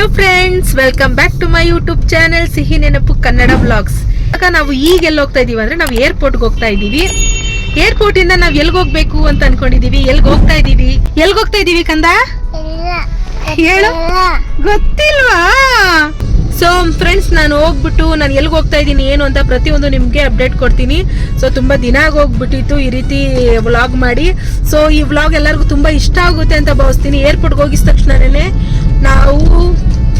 Hello friends welcome back to my YouTube channel ಸಿಹಿ ನೆನಪು Kannada blogs ಆಗ ನಾವು ಈಗ ಎಲ್ಲಿ ಹೋಗ್ತಾ ಇದೀವಿ ಅಂದ್ರೆ ನಾವು ಏರ್ಪೋರ್ಟ್ಗೆ ಹೋಗ್ತಾ ಇದೀವಿ. ಏರ್ಪೋರ್ಟ್ ಇಂದ ನಾವ್ ಎಲ್ಗ್ ಹೋಗ್ಬೇಕು ಅಂತ ಅನ್ಕೊಂಡಿದೀವಿ. ಎಲ್ಗ್ ಹೋಗ್ತಾ ಇದೀವಿ? ಎಲ್ಗ್ ಹೋಗ್ತಾ ಇದೀವಿ ಕಂದ? ಹೇಳು. ಗೊತ್ತಿಲ್ವಾ? ಸೊ ಫ್ರೆಂಡ್ಸ್ ನಾನು ಹೋಗ್ಬಿಟ್ಟು ನಾನು ಎಲ್ಲಿಗೆ ಹೋಗ್ತಾ ಇದ್ದೀನಿ ಏನು ಅಂತ ಪ್ರತಿಯೊಂದು ನಿಮಗೆ ಅಪ್ಡೇಟ್ ಕೊಡ್ತೀನಿ. ಸೊ ತುಂಬ ದಿನ ಹೋಗ್ಬಿಟ್ಟಿತ್ತು ಈ ರೀತಿ ವ್ಲಾಗ್ ಮಾಡಿ. ಸೊ ಈ ವ್ಲಾಗ್ ಎಲ್ಲರಿಗೂ ತುಂಬ ಇಷ್ಟ ಆಗುತ್ತೆ ಅಂತ ಭಾವಿಸ್ತೀನಿ. ಏರ್ಪೋರ್ಟ್ಗೆ ಹೋಗಿದ ತಕ್ಷಣನೇ ನಾವು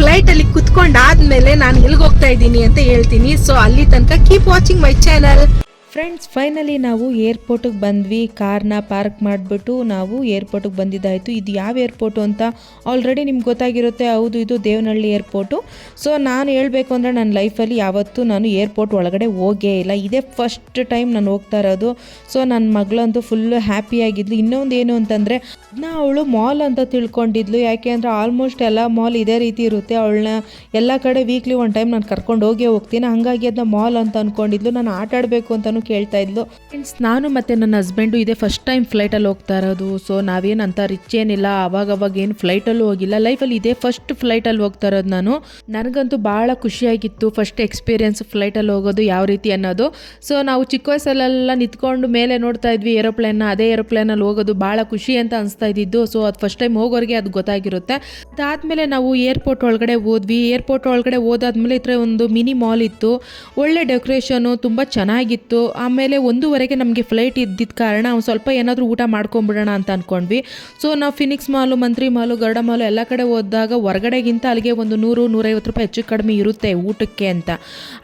ಫ್ಲೈಟಲ್ಲಿ ಕುತ್ಕೊಂಡಾದ್ಮೇಲೆ ನಾನು ಎಲ್ಗೆ ಹೋಗ್ತಾ ಇದ್ದೀನಿ ಅಂತ ಹೇಳ್ತೀನಿ. ಸೊ ಅಲ್ಲಿ ತನಕ keep watching my channel friends finally ನಾವು ಏರ್ಪೋರ್ಟಿಗೆ ಬಂದ್ವಿ. ಕಾರ್ನ ಪಾರ್ಕ್ ಮಾಡಿಬಿಟ್ಟು ನಾವು ಏರ್ಪೋರ್ಟಿಗೆ ಬಂದಿದ್ದಾಯಿತು. ಇದು ಯಾವ ಏರ್ಪೋರ್ಟು ಅಂತ ಆಲ್ರೆಡಿ ನಿಮ್ಗೆ ಗೊತ್ತಾಗಿರುತ್ತೆ. ಹೌದು, ಇದು ದೇವನಹಳ್ಳಿ ಏರ್ಪೋರ್ಟು ಸೊ ನಾನು ಹೇಳಬೇಕು ಅಂದರೆ ನನ್ನ ಲೈಫಲ್ಲಿ ಯಾವತ್ತೂ ನಾನು ಏರ್ಪೋರ್ಟ್ ಒಳಗಡೆ ಹೋಗೇ ಇಲ್ಲ. ಇದೇ ಫಸ್ಟ್ ಟೈಮ್ ನಾನು ಹೋಗ್ತಾ ಇರೋದು. ಸೊ ನನ್ನ ಮಗಳಂತೂ ಫುಲ್ಲು ಹ್ಯಾಪಿಯಾಗಿದ್ಲು ಇನ್ನೊಂದು ಏನು ಅಂತಂದರೆ ಅದನ್ನ ಅವಳು ಮಾಲ್ ಅಂತ ತಿಳ್ಕೊಂಡಿದ್ಲು. ಯಾಕೆ ಅಂದರೆ ಆಲ್ಮೋಸ್ಟ್ ಎಲ್ಲ ಮಾಲ್ ಇದೇ ರೀತಿ ಇರುತ್ತೆ. ಅವಳನ್ನ ಎಲ್ಲ ಕಡೆ ವೀಕ್ಲಿ ಒನ್ ಟೈಮ್ ನಾನು ಕರ್ಕೊಂಡು ಹೋಗೇ ಹೋಗ್ತೀನಿ. ಹಾಗಾಗಿ ಅದನ್ನ ಮಾಲ್ ಅಂತ ಅಂದ್ಕೊಂಡಿದ್ಲು ನಾನು ಆಟಾಡಬೇಕು ಅಂತ ಕೇಳ್ತಾ ಇದ್ಲು. ಫ್ರೆಂಡ್ಸ್ ನಾನು ಮತ್ತು ನನ್ನ ಹಸ್ಬೆಂಡು ಇದೇ ಫಸ್ಟ್ ಟೈಮ್ ಫ್ಲೈಟಲ್ಲಿ ಹೋಗ್ತಾ ಇರೋದು. ಸೊ ನಾವೇನು ಅಂತ ರಿಚ್ ಏನಿಲ್ಲ. ಅವಾಗ ಅವಾಗ ಏನು ಫ್ಲೈಟಲ್ಲೂ ಹೋಗಿಲ್ಲ. ಲೈಫಲ್ಲಿ ಇದೇ ಫಸ್ಟ್ ಫ್ಲೈಟಲ್ಲಿ ಹೋಗ್ತಾ ಇರೋದು ನಾನು. ನನಗಂತೂ ಭಾಳ ಖುಷಿಯಾಗಿತ್ತು ಫಸ್ಟ್ ಎಕ್ಸ್ಪೀರಿಯನ್ಸ್ ಫ್ಲೈಟಲ್ಲಿ ಹೋಗೋದು ಯಾವ ರೀತಿ ಅನ್ನೋದು. ಸೊ ನಾವು ಚಿಕ್ಕ ವಯಸ್ಸಲ್ಲೆಲ್ಲ ನಿಂತ್ಕೊಂಡು ಮೇಲೆ ನೋಡ್ತಾ ಇದ್ವಿ ಏರೋಪ್ಲೇನ್ನ ಅದೇ ಏರೋಪ್ಲೇನಲ್ಲಿ ಹೋಗೋದು ಭಾಳ ಖುಷಿ ಅಂತ ಅನಿಸ್ತಾ ಇದ್ದಿದ್ದು. ಸೊ ಅದು ಫಸ್ಟ್ ಟೈಮ್ ಹೋಗೋರಿಗೆ ಅದು ಗೊತ್ತಾಗಿರುತ್ತೆ. ಅದಾದಮೇಲೆ ನಾವು ಏರ್ಪೋರ್ಟ್ ಒಳಗಡೆ ಹೋದ್ವಿ. ಏರ್ಪೋರ್ಟ್ ಒಳಗಡೆ ಹೋದಾದ್ಮೇಲೆ ಥರ ಒಂದು ಮಿನಿ ಮಾಲ್ ಇತ್ತು. ಒಳ್ಳೆ ಡೆಕೋರೇಷನು ತುಂಬ ಚೆನ್ನಾಗಿತ್ತು. ಆಮೇಲೆ ಒಂದೂವರೆಗೆ ನಮಗೆ ಫ್ಲೈಟ್ ಇದ್ದಿದ್ದ ಕಾರಣ ಸ್ವಲ್ಪ ಏನಾದರೂ ಊಟ ಮಾಡ್ಕೊಂಬಿಡೋಣ ಅಂತ ಅಂದ್ಕೊಂಡ್ವಿ ಸೊ ನಾವು ಫಿನಿಕ್ಸ್ ಮಾಲು ಮಂತ್ರಿ ಮಾಲು ಗರ್ಡ ಮಾಲು ಎಲ್ಲ ಕಡೆ ಹೋದಾಗ ಹೊರಗಡೆಗಿಂತ ಅಲ್ಲಿಗೆ ಒಂದು ನೂರು, ನೂರೈವತ್ತು ರೂಪಾಯಿ ಹೆಚ್ಚು ಕಡಿಮೆ ಇರುತ್ತೆ ಊಟಕ್ಕೆ ಅಂತ.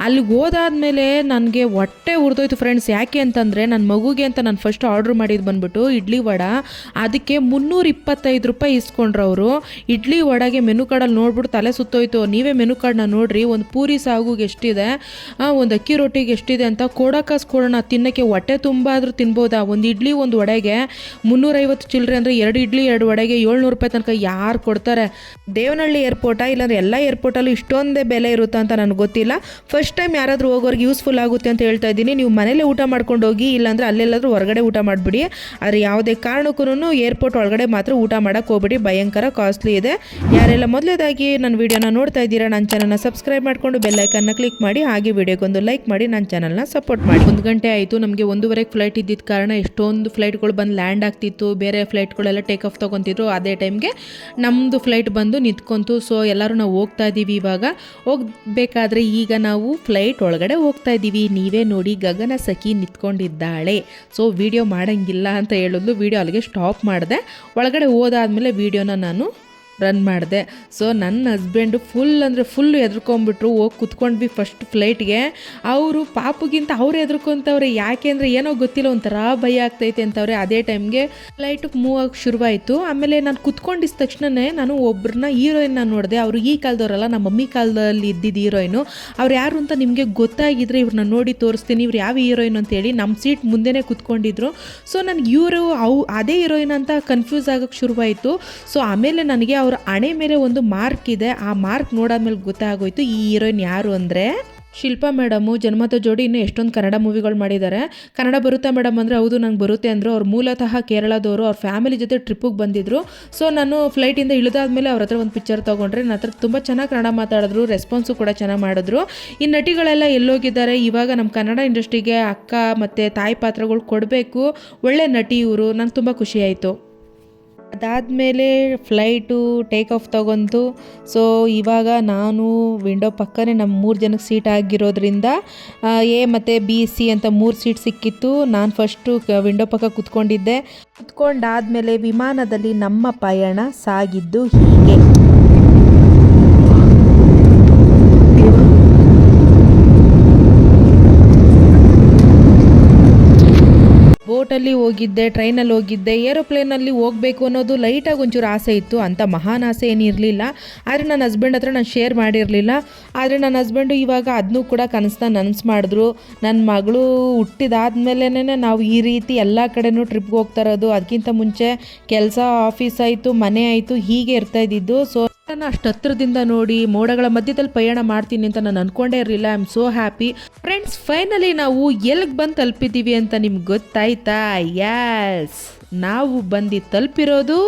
ಅಲ್ಲಿಗೆ ಹೋದಾದಮೇಲೆ ನನಗೆ ಹೊಟ್ಟೆ ಉರಿದೋಯ್ತು ಫ್ರೆಂಡ್ಸ್ ಯಾಕೆ ಅಂತಂದರೆ ನನ್ನ ಮಗುಗೆ ಅಂತ ನಾನು ಫಸ್ಟ್ ಆರ್ಡ್ರ್ ಮಾಡಿದ್ದು ಬಂದ್ಬಿಟ್ಟು ಇಡ್ಲಿ ವಡ, ಅದಕ್ಕೆ ಮುನ್ನೂರ ಇಪ್ಪತ್ತೈದು ರೂಪಾಯಿ ಇಸ್ಕೊಂಡ್ರವರು ಇಡ್ಲಿ ವಡಗೆ ಮೆನು ಕಾರ್ಡಲ್ಲಿ ನೋಡ್ಬಿಟ್ಟು ತಲೆ ಸುತ್ತೋಯ್ತು. ನೀವೇ ಮೆನು ಕಾರ್ಡ್ನ ನೋಡ್ರಿ, ಒಂದು ಪೂರಿ ಸಾಗುಗೆ ಎಷ್ಟಿದೆ ಒಂದು ಅಕ್ಕಿ ರೊಟ್ಟಿಗೆ ಎಷ್ಟಿದೆ ಅಂತ ಕೊಡೋಕಾಸು ಕೊಡೋಣ ತಿನ್ನೋಕ್ಕೆ ಹೊಟ್ಟೆ ತುಂಬ ಆದರೂ ತಿನ್ಬೋದಾ? ಒಂದು ಇಡ್ಲಿ, ಒಂದು ವಡೆಗೆ ಮುನ್ನೂರೈವತ್ತು ಚಿಲ್ಲರೆ ಅಂದರೆ ಎರಡು ಇಡ್ಲಿ, ಎರಡು ವಡೆಗೆ ಏಳ್ನೂರು ರೂಪಾಯಿ ತನಕ ಯಾರು ಕೊಡ್ತಾರೆ? ದೇವನಹಳ್ಳಿ ಏರ್ಪೋರ್ಟಾ ಇಲ್ಲಾಂದ್ರೆ ಎಲ್ಲ ಏರ್ಪೋರ್ಟಲ್ಲೂ ಇಷ್ಟೊಂದೇ ಬೆಲೆ ಇರುತ್ತೆ ಅಂತ ನನಗೆ ಗೊತ್ತಿಲ್ಲ. ಫಸ್ಟ್ ಟೈಮ್ ಯಾರಾದರೂ ಹೋಗೋರಿಗೆ ಯೂಸ್ಫುಲ್ ಆಗುತ್ತೆ ಅಂತ ಹೇಳ್ತಾ ಇದ್ದೀನಿ. ನೀವು ಮನೇಲೆ ಊಟ ಮಾಡ್ಕೊಂಡು ಹೋಗಿ, ಇಲ್ಲಾಂದರೆ ಅಲ್ಲೆಲ್ಲಾದರೂ ಹೊರಗಡೆ ಊಟ ಮಾಡಿಬಿಡಿ. ಆದರೆ ಯಾವುದೇ ಕಾರಣಕ್ಕೂ ಏರ್ಪೋರ್ಟ್ ಒಳಗಡೆ ಮಾತ್ರ ಊಟ ಮಾಡೋಕ್ಕೆ ಹೋಗ್ಬಿಡಿ. ಭಯಂಕರ ಕಾಸ್ಟ್ಲಿ ಇದೆ. ಯಾರೆಲ್ಲ ಮೊದಲೇದಾಗಿ ನನ್ನ ವೀಡಿಯೋನ ನೋಡ್ತಾ ಇದ್ದೀರಾ ನನ್ನ ಚಾನಲ್ನ ಸಬ್ಸ್ಕ್ರೈಬ್ ಮಾಡಿಕೊಂಡು ಬೆಲ್ಲೈಕನ್ನ ಕ್ಲಿಕ್ ಮಾಡಿ, ಹಾಗೆ ವಿಡಿಯೋಗೊಂದು ಲೈಕ್ ಮಾಡಿ ನನ್ನ ಚಾನಲ್ನ ಸಪೋರ್ಟ್ ಮಾಡಿ. ಒಂದು ಗಂಟೆ ಆಯಿತು, ನಮಗೆ ಒಂದೂವರೆಗೆ ಫ್ಲೈಟ್ ಇದ್ದಿದ್ದ ಕಾರಣ ಎಷ್ಟೊಂದು ಫ್ಲೈಟ್ಗಳು ಬಂದು ಲ್ಯಾಂಡ್ ಆಗ್ತಿತ್ತು, ಬೇರೆ ಫ್ಲೈಟ್ಗಳೆಲ್ಲ ಟೇಕ್ ಆಫ್ ತೊಗೊತಿದ್ರು. ಅದೇ ಟೈಮ್ಗೆ ನಮ್ಮದು ಫ್ಲೈಟ್ ಬಂದು ನಿಂತ್ಕೊಂತು. ಸೊ ಎಲ್ಲರೂ ನಾವು ಹೋಗ್ತಾ ಇದ್ದೀವಿ ಇವಾಗ. ಹೋಗಬೇಕಾದ್ರೆ ಈಗ ನಾವು ಫ್ಲೈಟ್ ಒಳಗಡೆ ಹೋಗ್ತಾ ಇದ್ದೀವಿ. ನೀವೇ ನೋಡಿ ಗಗನ ಸಖಿ ನಿಂತ್ಕೊಂಡಿದ್ದಾಳೆ. ಸೊ ವಿಡಿಯೋ ಮಾಡೋಂಗಿಲ್ಲ ಅಂತ ಹೇಳಿದ್ಲು ವಿಡಿಯೋ ಅಲ್ಲಿಗೆ ಸ್ಟಾಪ್ ಮಾಡಿದೆ. ಒಳಗಡೆ ಹೋದಾದ್ಮೇಲೆ ವಿಡಿಯೋನ ನಾನು ರನ್ ಮಾಡಿದೆ. ಸೊ ನನ್ನ ಹಸ್ಬೆಂಡು ಫುಲ್ ಅಂದರೆ ಫುಲ್ ಎದ್ರುಕೊಂಬಿಟ್ರು ಹೋಗಿ ಕುತ್ಕೊಂಡ್ವಿ ಫಸ್ಟ್ ಫ್ಲೈಟ್ಗೆ ಅವರು ಪಾಪುಗಿಂತ ಅವ್ರು ಎದ್ರುಕೊಂತವ್ರೆ ಯಾಕೆ ಅಂದರೆ ಏನೋ ಗೊತ್ತಿಲ್ಲ, ಒಂಥರ ಭಯ ಆಗ್ತೈತೆ ಅಂತವ್ರೆ. ಅದೇ ಟೈಮ್ಗೆ ಫ್ಲೈಟ್ ಮೂವ್ ಆಗಿ ಶುರುವಾಯಿತು. ಆಮೇಲೆ ನಾನು ಕುತ್ಕೊಂಡಿದ್ದ ತಕ್ಷಣವೇ ನಾನು ಒಬ್ಬರನ್ನ ಹೀರೋಯಿನ್ನ ನೋಡಿದೆ. ಅವರು ಈ ಕಾಲದವರಲ್ಲ, ನಮ್ಮ ಮಮ್ಮಿ ಕಾಲದಲ್ಲಿ ಇದ್ದಿದ್ದು ಹೀರೋಯಿನು ಅವ್ರು ಯಾರು ಅಂತ ನಿಮಗೆ ಗೊತ್ತಾಗಿದ್ರೆ ಇವ್ರನ್ನ ನೋಡಿ ತೋರಿಸ್ತೀನಿ. ಇವ್ರು ಯಾವ ಹೀರೋಯಿನ್ ಅಂತೇಳಿ ನಮ್ಮ ಸೀಟ್ ಮುಂದೆನೇ ಕುತ್ಕೊಂಡಿದ್ರು. ಸೊ ನನಗೆ ಇವರು ಅವು, ಅದೇ ಹೀರೋಯಿನ್ ಅಂತ ಕನ್ಫ್ಯೂಸ್ ಆಗೋಕ್ಕೆ ಶುರುವಾಯಿತು. ಸೊ ಆಮೇಲೆ ನನಗೆ ಅವ್ರ ಹಣೆ ಮೇಲೆ ಒಂದು ಮಾರ್ಕ್ ಇದೆ. ಆ ಮಾರ್ಕ್ ನೋಡಾದ್ಮೇಲೆ ಗೊತ್ತಾಗೋಯ್ತು, ಈ ಹೀರೋಯಿನ್ ಯಾರು ಅಂದರೆ ಶಿಲ್ಪಾ ಮೇಡಮು ಜನ್ಮದ ಜೋಡಿ ಇನ್ನೂ ಎಷ್ಟೊಂದು ಕನ್ನಡ ಮೂವಿಗಳು ಮಾಡಿದ್ದಾರೆ ಕನ್ನಡ ಬರುತ್ತಾ ಮೇಡಮ್ ಅಂದರೆ ಹೌದು, ನಂಗೆ ಬರುತ್ತೆ ಅಂದರು. ಅವ್ರು ಮೂಲತಃ ಕೇರಳದವರು, ಅವ್ರ ಫ್ಯಾಮಿಲಿ ಜೊತೆ ಟ್ರಿಪ್ಪಿಗೆ ಬಂದಿದ್ರು. ಸೊ ನಾನು ಫ್ಲೈಟಿಂದ ಇಳಿದಾದ್ಮೇಲೆ ಅವ್ರ ಹತ್ರ ಒಂದು ಪಿಕ್ಚರ್ ತೊಗೊಂಡ್ರೆ ನನ್ನ ಹತ್ರ ತುಂಬ ಚೆನ್ನಾಗಿ ಕನ್ನಡ ಮಾತಾಡಿದ್ರು ರೆಸ್ಪಾನ್ಸು ಕೂಡ ಚೆನ್ನಾಗಿ ಮಾಡಿದ್ರು. ಈ ನಟಿಗಳೆಲ್ಲ ಎಲ್ಲೋಗಿದ್ದಾರೆ. ಇವಾಗ ನಮ್ಮ ಕನ್ನಡ ಇಂಡಸ್ಟ್ರಿಗೆ ಅಕ್ಕ ಮತ್ತು ತಾಯಿ ಪಾತ್ರಗಳು ಕೊಡಬೇಕು. ಒಳ್ಳೆ ನಟಿ ಇವರು. ನಂಗೆ ತುಂಬ ಖುಷಿ ಆಯಿತು. ಅದಾದಮೇಲೆ ಫ್ಲೈಟು ಟೇಕ್ ಆಫ್ ತಗೊಂತು. ಸೊ ಇವಾಗ ನಾನು ವಿಂಡೋ ಪಕ್ಕನೇ ನಮ್ಮ ಮೂರು ಜನಕ್ಕೆ ಸೀಟ್ ಆಗಿರೋದ್ರಿಂದ ಎ ಮತ್ತು ಬಿ, ಸಿ ಅಂತ ಮೂರು ಸೀಟ್ ಸಿಕ್ಕಿತ್ತು. ನಾನು ಫಸ್ಟು ವಿಂಡೋ ಪಕ್ಕ ಕುತ್ಕೊಂಡಿದ್ದೆ. ಕುತ್ಕೊಂಡಾದ್ಮೇಲೆ ವಿಮಾನದಲ್ಲಿ ನಮ್ಮ ಪಯಣ ಸಾಗಿದ್ದು ಹೀಗೆ. ಬೋಟಲ್ಲಿ ಹೋಗಿದ್ದೆ, ಟ್ರೈನಲ್ಲಿ ಹೋಗಿದ್ದೆ, ಏರೋಪ್ಲೇನಲ್ಲಿ ಹೋಗಬೇಕು ಅನ್ನೋದು ಲೈಟಾಗಿ ಒಂಚೂರು ಆಸೆ ಇತ್ತು. ಅಂತ ಮಹಾನ್ ಆಸೆ ಏನು ಇರಲಿಲ್ಲ. ಆದರೆ ನನ್ನ ಹಸ್ಬೆಂಡ್ ಹತ್ರ ನಾನು ಶೇರ್ ಮಾಡಿರಲಿಲ್ಲ. ಆದರೆ ನನ್ನ ಹಸ್ಬೆಂಡು ಇವಾಗ ಅದನ್ನೂ ಕೂಡ ಕನಸನ್ನ ನನಸು ಮಾಡಿದ್ರು. ನನ್ನ ಮಗಳು ಹುಟ್ಟಿದಾದ್ಮೇಲೆ ನಾವು ಈ ರೀತಿ ಎಲ್ಲ ಕಡೆನೂ ಟ್ರಿಪ್ಗೆ ಹೋಗ್ತಾ ಇರೋದು. ಅದಕ್ಕಿಂತ ಮುಂಚೆ ಕೆಲಸ ಆಫೀಸ್ ಆಯಿತು, ಮನೆ ಆಯಿತು, ಹೀಗೆ ಇರ್ತಾ ಇದ್ದಿದ್ದು. ಸೊ ಅಷ್ಟು ಹತ್ತಿರದಿಂದ ನೋಡಿ ಮೋಡಗಳ ಮಧ್ಯದಲ್ಲಿ ಪಯಣ ಮಾಡ್ತೀನಿ ಅಂತ ನಾನು ಅನ್ಕೊಂಡೇ ಇರಲಿಲ್ಲ. I am so happy friends finally ನಾವು ಎಲ್ಲಿಗೆ ಬಂದು ತಲುಪಿದ್ದೀವಿ ಅಂತ ನಿಮ್ಗೆ ಗೊತ್ತಾಯ್ತಾ? ಯಾಸ್ ನಾವು ಬಂದು ತಲುಪಿರೋದು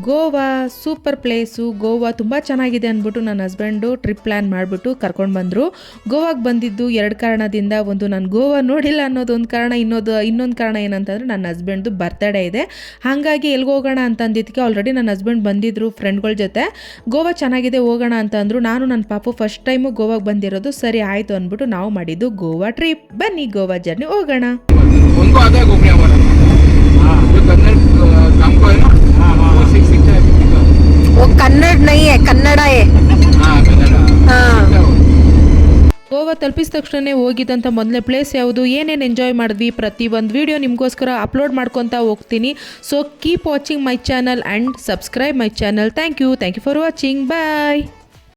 ಗೋವಾ, ಸೂಪರ್ ಪ್ಲೇಸು, ಗೋವಾ ತುಂಬ ಚೆನ್ನಾಗಿದೆ ಅಂದ್ಬಿಟ್ಟು ನನ್ನ ಹಸ್ಬೆಂಡು ಟ್ರಿಪ್ ಪ್ಲ್ಯಾನ್ ಮಾಡಿಬಿಟ್ಟು ಕರ್ಕೊಂಡು ಬಂದರು. ಗೋವಾಗೆ ಬಂದಿದ್ದು ಎರಡು ಕಾರಣದಿಂದ, ಒಂದು ನಾನು ಗೋವಾ ನೋಡಿಲ್ಲ ಅನ್ನೋದು ಒಂದು ಕಾರಣ, ಇನ್ನೊಂದು ಇನ್ನೊಂದು ಕಾರಣ ಏನಂತಂದರೆ ನನ್ನ ಹಸ್ಬೆಂಡ್ದು ಬರ್ತ್ಡೇ ಇದೆ. ಹಾಗಾಗಿ ಎಲ್ಲಿಗೆ ಹೋಗೋಣ ಅಂತ ಅಂದಿದ್ದಕ್ಕೆ ಆಲ್ರೆಡಿ ನನ್ನ ಹಸ್ಬೆಂಡ್ ಬಂದಿದ್ದರು ಫ್ರೆಂಡ್ಗಳ ಜೊತೆ. ಗೋವಾ ಚೆನ್ನಾಗಿದೆ, ಹೋಗೋಣ ಅಂತ ಅಂದರು. ನಾನು ನನ್ನ ಪಾಪು ಫಸ್ಟ್ ಟೈಮು ಗೋವಾಗೆ ಬಂದಿರೋದು ಸರಿ ಆಯಿತು ಅಂದ್ಬಿಟ್ಟು ನಾವು ಮಾಡಿದ್ದು ಗೋವಾ ಟ್ರಿಪ್ ಬನ್ನಿ ಗೋವಾ ಜರ್ನಿ ಹೋಗೋಣ. ಗೋವಾ ತಲುಪಿದ ತಕ್ಷಣ ಹೋಗಿದ್ದಂಥ ಮೊದಲನೇ ಪ್ಲೇಸ್ ಯಾವುದು? ಏನೇನು ಎಂಜಾಯ್ ಮಾಡಿದ್ವಿ? ಪ್ರತಿ ಒಂದು ವಿಡಿಯೋ ನಿಮಗೋಸ್ಕರ ಅಪ್ಲೋಡ್ ಮಾಡ್ಕೊತಾ ಹೋಗ್ತೀನಿ. So keep watching my channel and subscribe my channel thank you thank you for watching bye